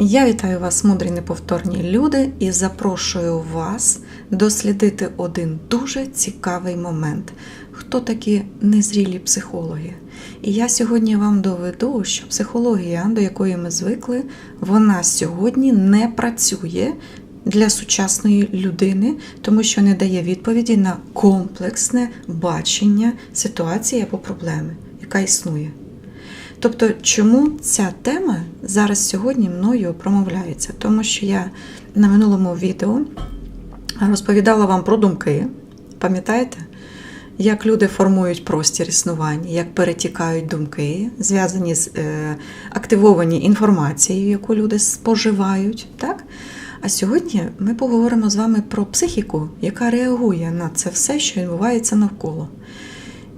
Я вітаю вас, мудрі неповторні люди, і запрошую вас дослідити один дуже цікавий момент. Хто такі незрілі психологи? І я сьогодні вам доведу, що психологія, до якої ми звикли, вона сьогодні не працює для сучасної людини, тому що не дає відповіді на комплексне бачення ситуації або проблеми, яка існує. Тобто, чому ця тема зараз сьогодні мною промовляється? Тому що я на минулому відео розповідала вам про думки, пам'ятаєте? Як люди формують простір існування, як перетікають думки, зв'язані з е, активовані інформацією, яку люди споживають. Так? А сьогодні ми поговоримо з вами про психіку, яка реагує на це все, що відбувається навколо.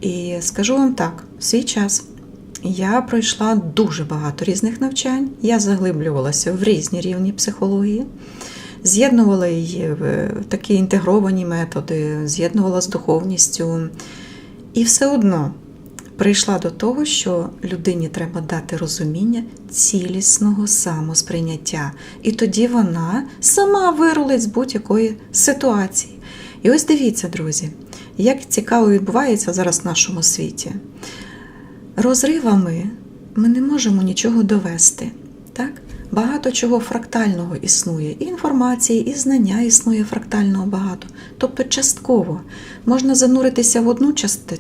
І скажу вам так: в свій час я пройшла дуже багато різних навчань, я заглиблювалася в різні рівні психології, з'єднувала її в такі інтегровані методи, з'єднувала з духовністю. І все одно прийшла до того, що людині треба дати розуміння цілісного самосприйняття. І тоді вона сама вирулить з будь-якої ситуації. І ось дивіться, друзі, як цікаво відбувається зараз в нашому світі. Розривами ми не можемо нічого довести. Так? Багато чого фрактального існує, і інформації, і знання існує фрактального багато. Тобто частково можна зануритися в одну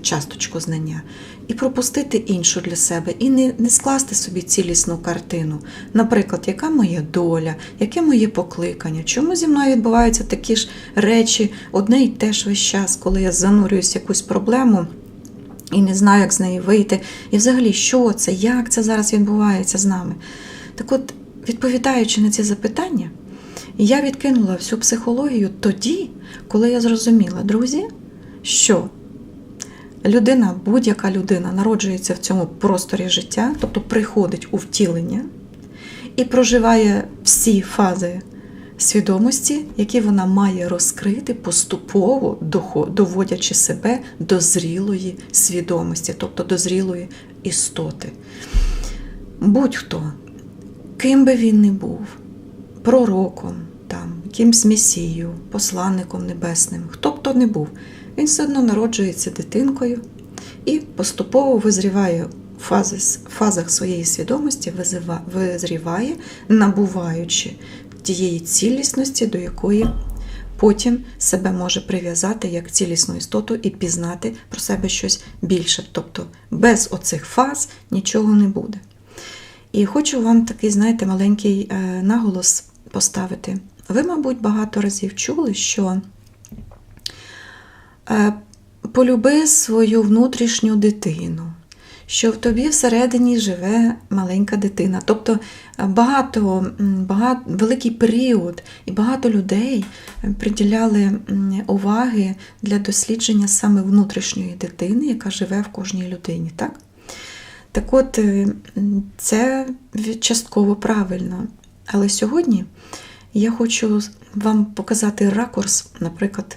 часточку знання і пропустити іншу для себе, і не, не скласти собі цілісну картину. Наприклад, яка моя доля, яке моє покликання, чому зі мною відбуваються такі ж речі, одне й те ж весь час, коли я занурююсь в якусь проблему. І не знаю, як з неї вийти. І взагалі, що це, як це зараз відбувається з нами. Так от, відповідаючи на ці запитання, я відкинула всю психологію тоді, коли я зрозуміла, друзі, що людина, будь-яка людина народжується в цьому просторі життя, тобто приходить у втілення і проживає всі фази свідомості, які вона має розкрити поступово доводячи себе до зрілої свідомості, тобто до зрілої істоти. Будь-хто, ким би він не був, пророком, там, якимсь месією, посланником небесним, хто б то не був, він все одно народжується дитинкою і поступово визріває в фазах своєї свідомості, визріває, набуваючи тієї цілісності, до якої потім себе може прив'язати як цілісну істоту і пізнати про себе щось більше. Тобто без оцих фаз нічого не буде. І хочу вам такий, знаєте, маленький е, наголос поставити. Ви, мабуть, багато разів чули, що е, полюби свою внутрішню дитину що в тобі всередині живе маленька дитина. Тобто багато, багато великий період і багато людей е, приділяли уваги для дослідження саме внутрішньої дитини, яка живе в кожній людині. Так, так от, е, це частково правильно. Але сьогодні я хочу вам показати ракурс, наприклад,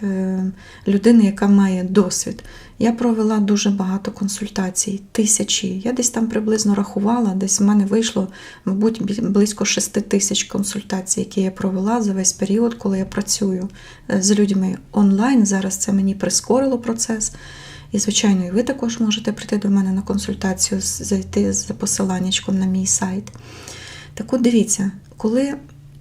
людини, яка має досвід. Я провела дуже багато консультацій, тисячі. Я десь там приблизно рахувала, десь в мене вийшло, мабуть, близько 6 тисяч консультацій, які я провела за весь період, коли я працюю е, з людьми онлайн. Зараз це мені прискорило процес. І, звичайно, і ви також можете прийти до мене на консультацію, зайти за посиланнячком на мій сайт. Так от дивіться, коли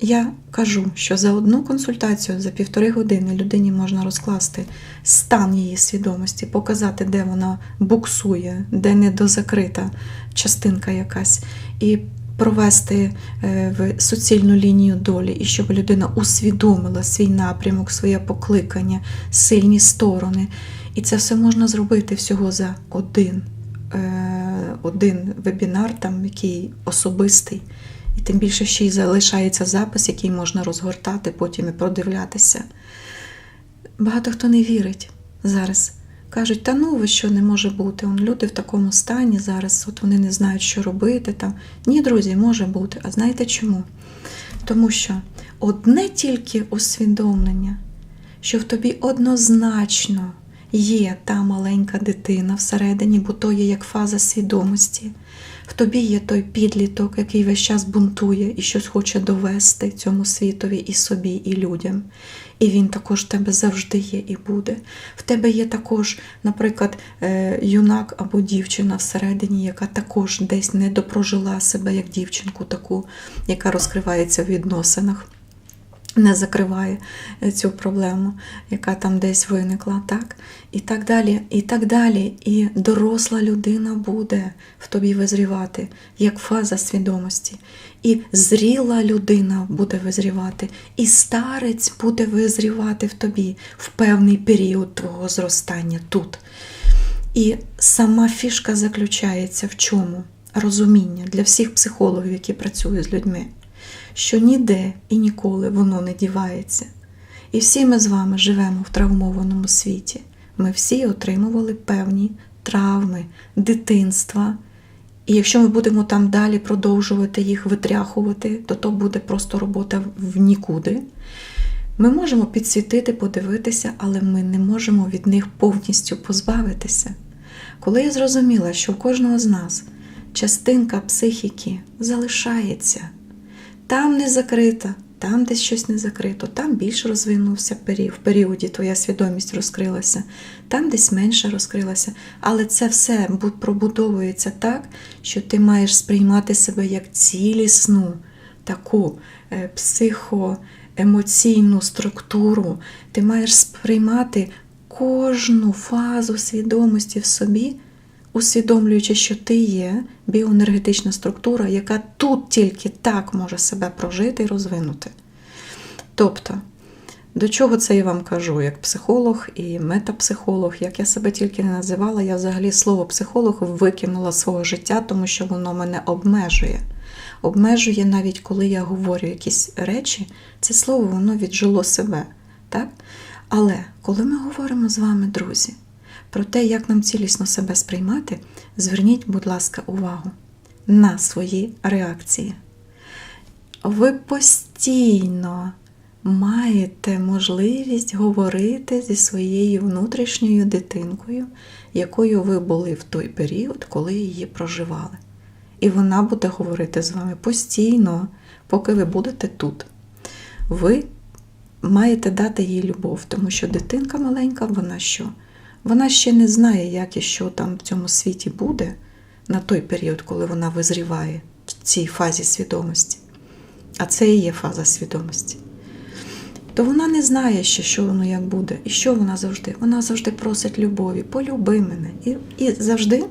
я кажу, що за одну консультацію за півтори години людині можна розкласти стан її свідомості, показати, де вона буксує, де недозакрита частинка якась, і провести е, в суцільну лінію долі, і щоб людина усвідомила свій напрямок, своє покликання, сильні сторони. І це все можна зробити всього за один, е, один вебінар, там який особистий. І тим більше ще й залишається запис, який можна розгортати, потім і продивлятися. Багато хто не вірить зараз. Кажуть, та ну ви що не може бути? Он Люди в такому стані зараз, от вони не знають, що робити. Там. Ні, друзі, може бути. А знаєте чому? Тому що одне тільки усвідомлення, що в тобі однозначно є та маленька дитина всередині, бо то є як фаза свідомості В тобі є той підліток, який весь час бунтує і щось хоче довести цьому світові і собі, і людям. І він також в тебе завжди є і буде. В тебе є також, наприклад, е, юнак або дівчина всередині, яка також десь не допрожила себе як дівчинку, таку, яка розкривається в відносинах не закриває е, цю проблему, яка там десь виникла, так? І так далі, і так далі. І доросла людина буде в тобі визрівати, як фаза свідомості. І зріла людина буде визрівати, і старець буде визрівати в тобі в певний період твого зростання тут. І сама фішка заключається в чому? Розуміння для всіх психологів, які працюють з людьми що ніде і ніколи воно не дівається. І всі ми з вами живемо в травмованому світі. Ми всі отримували певні травми, дитинства. І якщо ми будемо там далі продовжувати їх витряхувати, то то буде просто робота в нікуди. Ми можемо підсвітити, подивитися, але ми не можемо від них повністю позбавитися. Коли я зрозуміла, що у кожного з нас частинка психіки залишається там не закрита, там десь щось не закрито, там більш розвинувся в періоді твоя свідомість розкрилася, там десь менше розкрилася. Але це все пробудовується так, що ти маєш сприймати себе як цілісну, таку е, психоемоційну структуру. Ти маєш сприймати кожну фазу свідомості в собі усвідомлюючи, що ти є біоенергетична структура, яка тут тільки так може себе прожити і розвинути. Тобто, до чого це я вам кажу, як психолог і метапсихолог, як я себе тільки не називала, я взагалі слово психолог викинула з свого життя, тому що воно мене обмежує. Обмежує навіть коли я говорю якісь речі, це слово воно віджило себе. Так? Але коли ми говоримо з вами, друзі, про те, як нам цілісно себе сприймати, зверніть, будь ласка, увагу на свої реакції. Ви постійно маєте можливість говорити зі своєю внутрішньою дитинкою, якою ви були в той період, коли її проживали. І вона буде говорити з вами постійно, поки ви будете тут. Ви маєте дати їй любов, тому що дитинка маленька, вона що? Вона ще не знає, як і що там в цьому світі буде на той період, коли вона визріває в цій фазі свідомості. А це і є фаза свідомості. То вона не знає ще, що воно як буде. І що вона завжди? Вона завжди просить любові, полюби мене. І, І завжди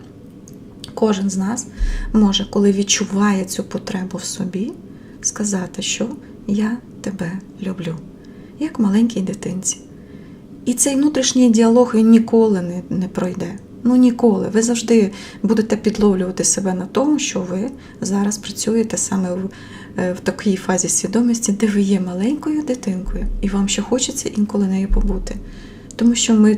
кожен з нас може, коли відчуває цю потребу в собі, сказати, що я тебе люблю, як маленькій дитинці. І цей внутрішній діалог він ніколи не, не пройде. Ну ніколи. Ви завжди будете підловлювати себе на тому, що ви зараз працюєте саме в, е, в такій фазі свідомості, де ви є маленькою дитинкою, і вам ще хочеться інколи нею побути. Тому що ми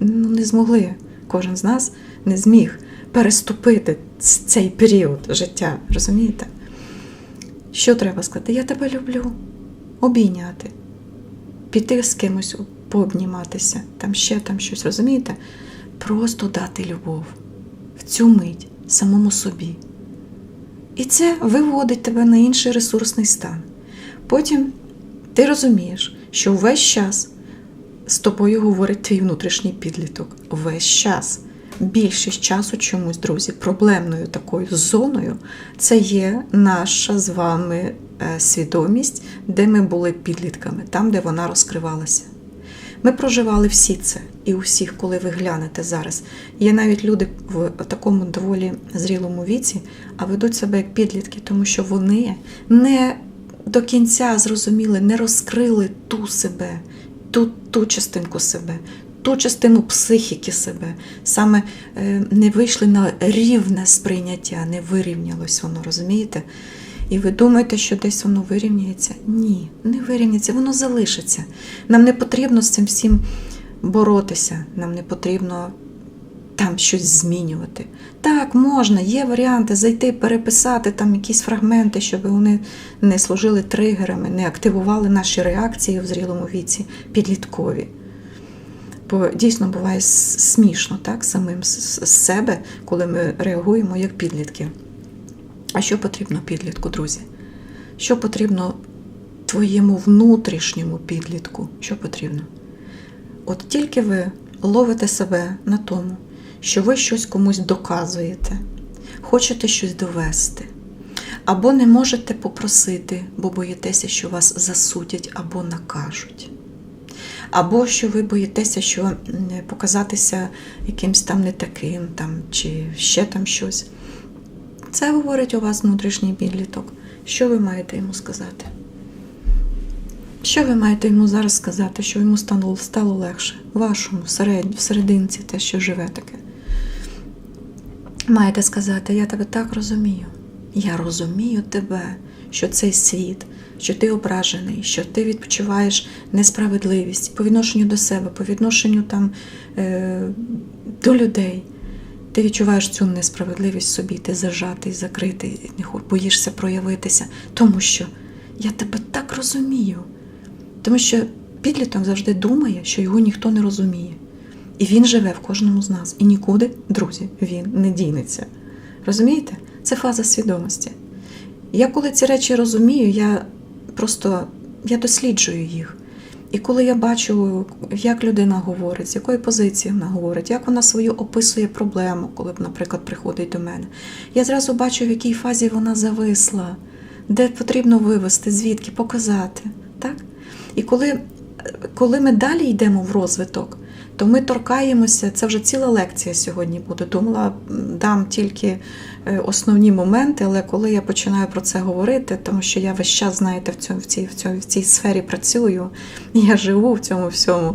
ну, не змогли, кожен з нас не зміг переступити цей період життя. Розумієте? Що треба сказати? Я тебе люблю, обійняти, піти з кимось пообніматися, там ще там щось, розумієте? Просто дати любов в цю мить самому собі. І це виводить тебе на інший ресурсний стан. Потім ти розумієш, що весь час з тобою говорить твій внутрішній підліток. Весь час. Більшість часу чомусь, друзі, проблемною такою зоною це є наша з вами е, свідомість, де ми були підлітками, там, де вона розкривалася. Ми проживали всі це і усіх, коли ви глянете зараз. Є навіть люди в такому доволі зрілому віці, а ведуть себе як підлітки, тому що вони не до кінця зрозуміли, не розкрили ту себе, ту, ту частинку себе. Ту частину психіки себе, саме е, не вийшли на рівне сприйняття, не вирівнялось воно, розумієте? І ви думаєте, що десь воно вирівняється? Ні, не вирівняється, воно залишиться. Нам не потрібно з цим всім боротися, нам не потрібно там щось змінювати. Так, можна, є варіанти зайти, переписати там якісь фрагменти, щоб вони не служили тригерами, не активували наші реакції в зрілому віці, підліткові. Бо дійсно буває смішно так, самим з себе, коли ми реагуємо як підлітки. А що потрібно підлітку, друзі? Що потрібно твоєму внутрішньому підлітку? Що потрібно? От тільки ви ловите себе на тому, що ви щось комусь доказуєте, хочете щось довести, або не можете попросити, бо боїтеся, що вас засудять або накажуть. Або що ви боїтеся, що показатися якимсь там не таким, там, чи ще там щось. Це говорить у вас внутрішній підліток. Що ви маєте йому сказати? Що ви маєте йому зараз сказати, що йому стало, стало легше? Вашому, всеред, всерединці, те, що живе таке. Маєте сказати, я тебе так розумію. Я розумію тебе, що цей світ, що ти ображений, що ти відчуваєш несправедливість по відношенню до себе, по відношенню там, е, до людей. Ти відчуваєш цю несправедливість собі, ти зажатий, закритий, не боїшся проявитися, тому що я тебе так розумію. Тому що підліток завжди думає, що його ніхто не розуміє. І він живе в кожному з нас. І нікуди, друзі, він не дінеться. Розумієте? Це фаза свідомості. Я коли ці речі розумію, я просто я досліджую їх. І коли я бачу, як людина говорить, з якої позиції вона говорить, як вона свою описує проблему, коли, наприклад, приходить до мене, я зразу бачу, в якій фазі вона зависла, де потрібно вивести, звідки показати. Так? І коли, коли ми далі йдемо в розвиток, то ми торкаємося, це вже ціла лекція сьогодні буде. Думала, дам тільки е, основні моменти, але коли я починаю про це говорити, тому що я весь час, знаєте, в, цьому, в, цій, в, цьому, в цій сфері працюю, я живу в цьому всьому.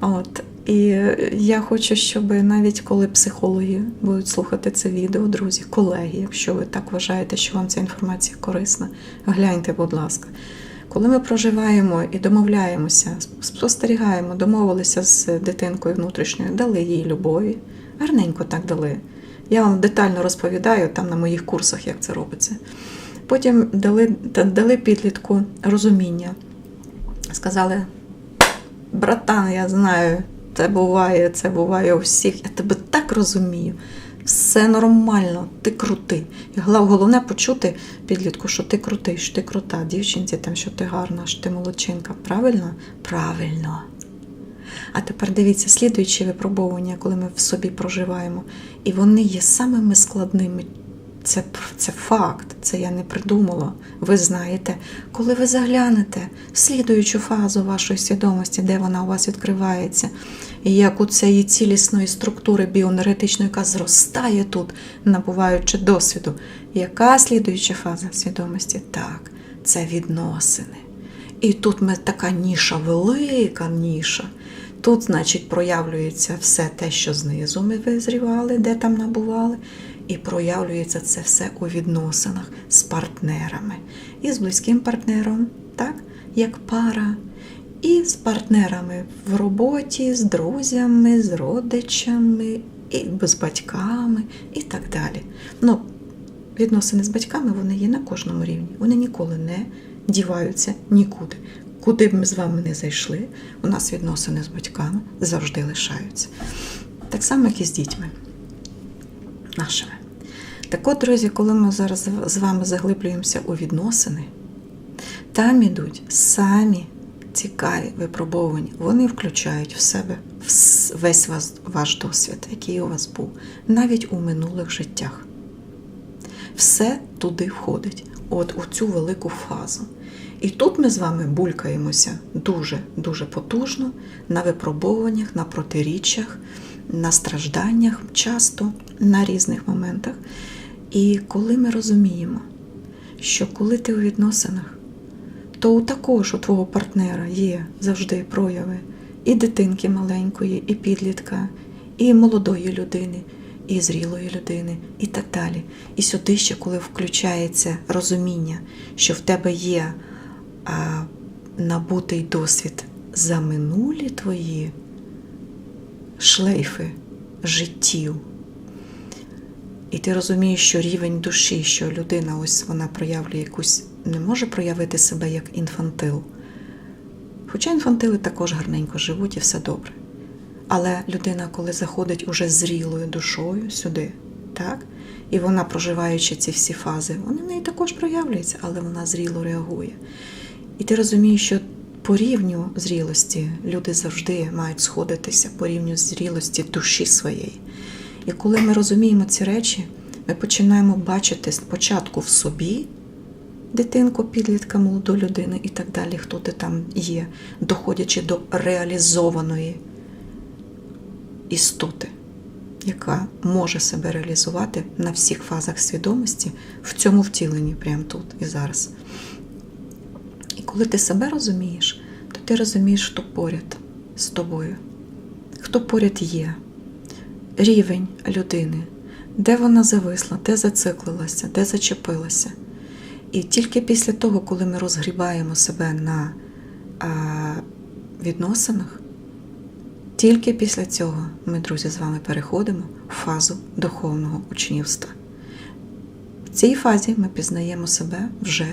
От. І я хочу, щоб навіть коли психологи будуть слухати це відео, друзі, колеги, якщо ви так вважаєте, що вам ця інформація корисна, гляньте, будь ласка. Коли ми проживаємо і домовляємося, спостерігаємо, домовилися з дитинкою внутрішньою, дали їй любові, гарненько так дали. Я вам детально розповідаю там на моїх курсах, як це робиться. Потім дали, дали підлітку розуміння. Сказали: братан, я знаю, це буває, це буває у всіх. Я тебе так розумію. Все нормально, ти крутий. І головне почути підлітку, що ти крутий, що ти крута, дівчинці, там, що ти гарна, що ти молодчинка. Правильно? Правильно. А тепер дивіться, слідуючі випробовування, коли ми в собі проживаємо, і вони є самими складними. Це, це факт, це я не придумала. Ви знаєте, коли ви заглянете в слідуючу фазу вашої свідомості, де вона у вас відкривається, і як у цієї цілісної структури біоенергетичної, яка зростає тут, набуваючи досвіду, яка слідуюча фаза свідомості? Так, це відносини. І тут ми така ніша, велика ніша. Тут, значить, проявлюється все те, що знизу ми визрівали, де там набували, і проявлюється це все у відносинах з партнерами. І з близьким партнером, так, як пара, і з партнерами в роботі, з друзями, з родичами, і з батьками, і так далі. Ну, відносини з батьками вони є на кожному рівні. Вони ніколи не діваються нікуди. Куди б ми з вами не зайшли, у нас відносини з батьками завжди лишаються. Так само, як і з дітьми нашими. Так от, друзі, коли ми зараз з вами заглиблюємося у відносини, там ідуть самі цікаві випробування. Вони включають в себе весь ваш, ваш досвід, який у вас був, навіть у минулих життях. Все туди входить, от у цю велику фазу. І тут ми з вами булькаємося дуже-дуже потужно на випробовуваннях, на протиріччях, на стражданнях, часто на різних моментах. І коли ми розуміємо, що коли ти у відносинах, то також у твого партнера є завжди прояви і дитинки маленької, і підлітка, і молодої людини, і зрілої людини, і так далі. І сюди ще, коли включається розуміння, що в тебе є а, набутий досвід за минулі твої шлейфи життів. І ти розумієш, що рівень душі, що людина ось вона проявлює якусь, не може проявити себе як інфантил. Хоча інфантили також гарненько живуть і все добре. Але людина, коли заходить уже зрілою душою сюди, так? І вона, проживаючи ці всі фази, вони в неї також проявляються, але вона зріло реагує. І ти розумієш, що по рівню зрілості люди завжди мають сходитися по рівню зрілості душі своєї. І коли ми розуміємо ці речі, ми починаємо бачити спочатку в собі дитинку, підлітка, молоду людину і так далі, хто ти там є, доходячи до реалізованої істоти, яка може себе реалізувати на всіх фазах свідомості в цьому втіленні, прямо тут і зараз. І коли ти себе розумієш, то ти розумієш, хто поряд з тобою, хто поряд є, рівень людини, де вона зависла, де зациклилася, де зачепилася. І тільки після того, коли ми розгрібаємо себе на а, відносинах, тільки після цього ми, друзі, з вами переходимо в фазу духовного учнівства. В цій фазі ми пізнаємо себе вже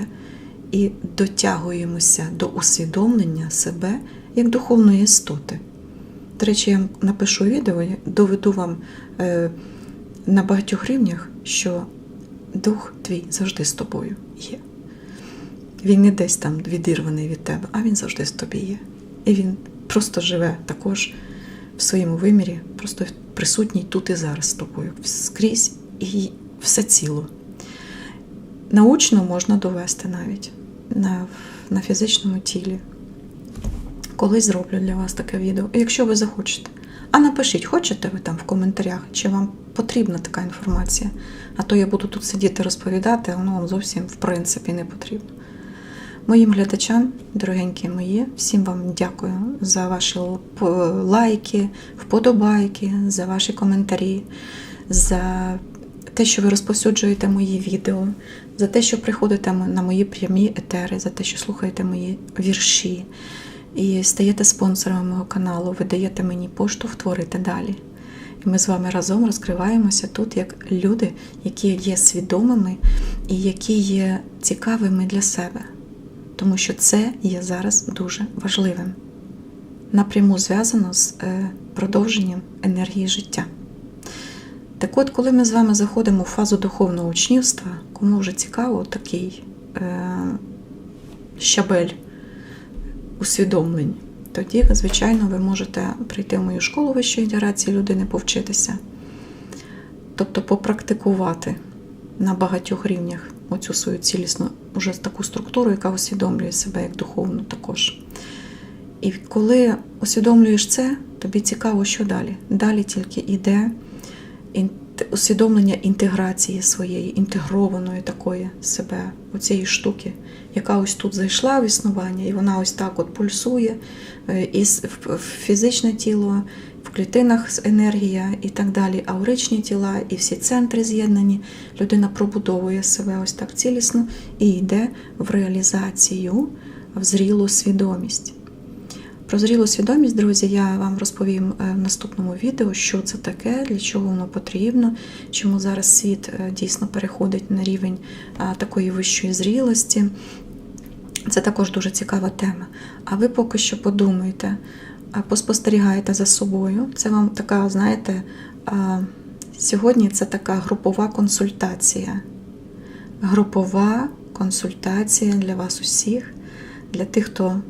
і дотягуємося до усвідомлення себе як духовної істоти. До речі, я напишу відео, доведу вам е, на багатьох рівнях, що дух твій завжди з тобою є. Він не десь там відірваний від тебе, а він завжди з тобі є. І він просто живе також в своєму вимірі, просто присутній тут і зараз з тобою, скрізь і все ціло. Научно можна довести навіть на, на фізичному тілі. Колись зроблю для вас таке відео, якщо ви захочете. А напишіть, хочете ви там в коментарях, чи вам потрібна така інформація. А то я буду тут сидіти розповідати, а воно вам зовсім в принципі не потрібно. Моїм глядачам, дорогенькі мої, всім вам дякую за ваші лайки, вподобайки, за ваші коментарі, за те, що ви розповсюджуєте мої відео, за те, що приходите на мої прямі етери, за те, що слухаєте мої вірші і стаєте спонсором мого каналу, ви даєте мені поштовх творити далі. І ми з вами разом розкриваємося тут як люди, які є свідомими і які є цікавими для себе. Тому що це є зараз дуже важливим. Напряму зв'язано з е, продовженням енергії життя. Так от, коли ми з вами заходимо в фазу духовного учнівства, кому вже цікаво такий е, щабель усвідомлень, тоді, звичайно, ви можете прийти в мою школу вищої інтеграції людини, повчитися, тобто попрактикувати на багатьох рівнях оцю свою цілісну, уже таку структуру, яка усвідомлює себе як духовну також. І коли усвідомлюєш це, тобі цікаво, що далі. Далі тільки йде усвідомлення інтеграції своєї, інтегрованої такої себе, оцієї штуки, яка ось тут зайшла в існування, і вона ось так от пульсує, е, і в фізичне тіло, в клітинах енергія і так далі, ауричні тіла, і всі центри з'єднані. Людина пробудовує себе ось так цілісно і йде в реалізацію, в зрілу свідомість. Про зрілу свідомість, друзі, я вам розповім е, в наступному відео, що це таке, для чого воно потрібно, чому зараз світ е, дійсно переходить на рівень такої вищої зрілості. Це також дуже цікава тема. А ви поки що подумайте, поспостерігаєте за собою. Це вам така, знаєте, сьогодні це така групова консультація. Групова консультація для вас усіх, для тих, хто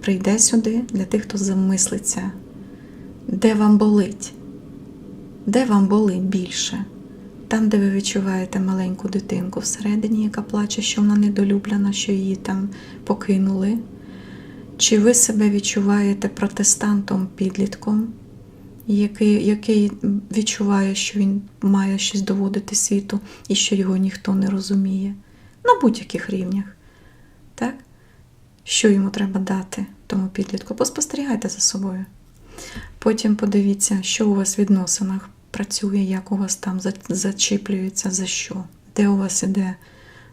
прийде сюди для тих, хто замислиться, де вам болить, де вам болить більше. Там, де ви відчуваєте маленьку дитинку всередині, яка плаче, що вона недолюблена, що її там покинули. Чи ви себе відчуваєте протестантом-підлітком, який який відчуває, що він має щось доводити світу і що його ніхто не розуміє на будь-яких рівнях? Так? Що йому треба дати тому підлітку. Поспостерігайте за собою. Потім подивіться, що у вас в відносинах працює, як у вас там зачіплюється, за що, де у вас іде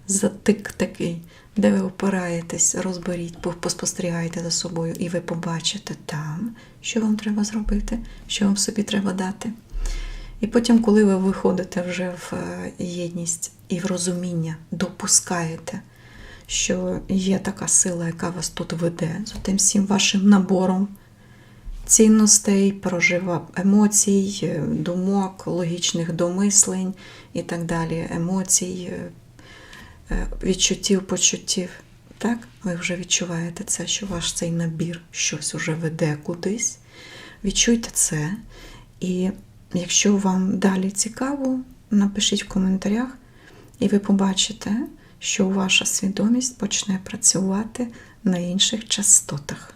затик такий, де ви опираєтесь, розберіть, поспостерігайте за собою, і ви побачите там, що вам треба зробити, що вам собі треба дати. І потім, коли ви виходите вже в е, єдність і в розуміння, допускаєте що є така сила, яка вас тут веде, з тим всім вашим набором цінностей, прожива емоцій, е, думок, логічних домислень і так далі, емоцій, е, е, відчуттів, почуттів. Так, ви вже відчуваєте це, що ваш цей набір щось уже веде кудись. Відчуйте це. І якщо вам далі цікаво, напишіть в коментарях, і ви побачите, що ваша свідомість почне працювати на інших частотах.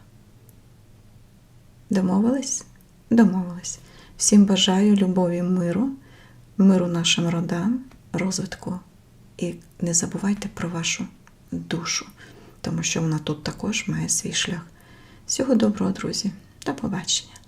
Домовились? Домовились. Всім бажаю любові, миру, миру нашим родам, розвитку. І не забувайте про вашу душу, тому що вона тут також має свій шлях. Всього доброго, друзі. До побачення.